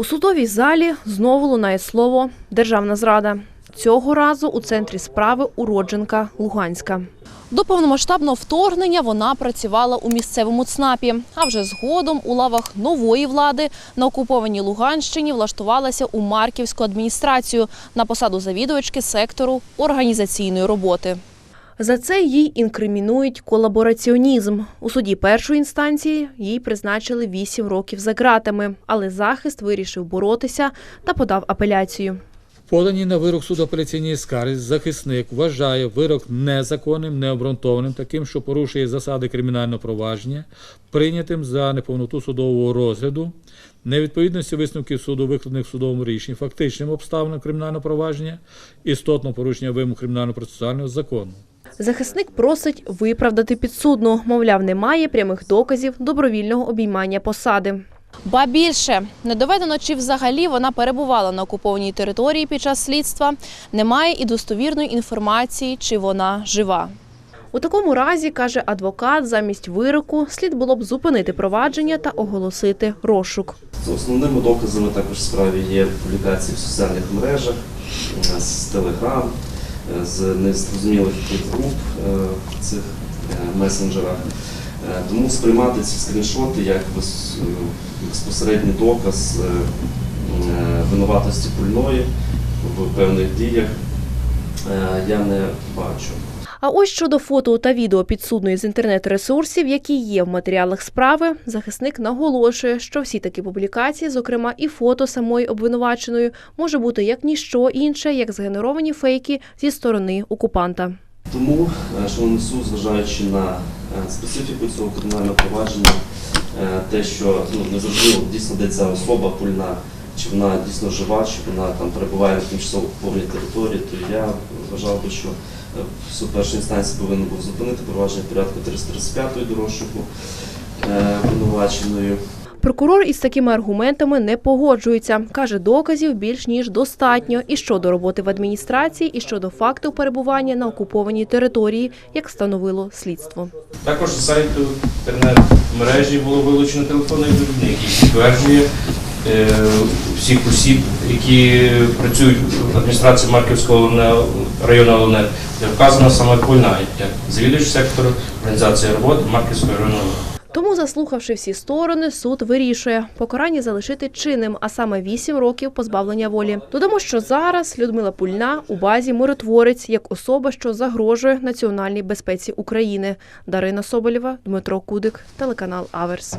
У судовій залі знову лунає слово державна зрада. Цього разу у центрі справи уродженка Луганська. До повномасштабного вторгнення вона працювала у місцевому ЦНАПі, а вже згодом у лавах нової влади на окупованій Луганщині влаштувалася у Марківську адміністрацію на посаду завідувачки сектору організаційної роботи. За це їй інкримінують колабораціонізм. У суді першої інстанції їй призначили 8 років за ґратами, але захист вирішив боротися та подав апеляцію. Подані на вирок суду апеляційній скарзі захисник вважає вирок незаконним, необґрунтованим, таким, що порушує засади кримінального провадження, прийнятим за неповноту судового розгляду, невідповідності висновків суду, викладених в судовому рішенні, фактичним обставинам кримінального провадження, істотного порушення вимог кримінального процесуального закону. Захисник просить виправдати підсудну, мовляв, немає прямих доказів добровільного обіймання посади. Ба більше не доведено, чи взагалі вона перебувала на окупованій території під час слідства. Немає і достовірної інформації, чи вона жива. У такому разі, каже адвокат, замість вироку слід було б зупинити провадження та оголосити розшук. Основними доказами також в справі є публікації в соціальних мережах, е, з телеграм, з незрозумілих груп е, в цих е, месенджерах. Е, Тому сприймати ці скріншоти як безпосередній доказ винуватості пульної в певних діях я не бачу. А ось щодо фото та відео підсудної з інтернет-ресурсів, які є в матеріалах справи, захисник наголошує, що всі такі публікації, зокрема і фото самої обвинуваченої, може бути як ніщо інше, як згенеровані фейки зі сторони окупанта. Тому, е, шановний суд, зважаючи на е, специфіку цього кримінального провадження, е, те, що ну, не зрозуміло, дійсно де ця особа пульна, чи вона дійсно жива, чи вона там перебуває на тимчасово окупованій території, то я вважав би, що е, суд першої інстанції повинен був зупинити провадження порядку 335 до розшуку обвинуваченою. Прокурор із такими аргументами не погоджується. Каже, доказів більш ніж достатньо і щодо роботи в адміністрації, і щодо факту перебування на окупованій території, як встановило слідство. Також з сайту інтернет-мережі було вилучено телефонний довідник, який підтверджує всіх осіб, які працюють в адміністрації Марківського району ЛНР, де вказано саме Польна, як завідувач сектору організації роботи Марківського району ЛНР. Тому, заслухавши всі сторони, суд вирішує покарання залишити чинним, а саме 8 років позбавлення волі. Додамо, що зараз Людмила Пульна у базі миротворець як особа, що загрожує національній безпеці України. Дарина Соболєва, Дмитро Кудик, телеканал Аверс.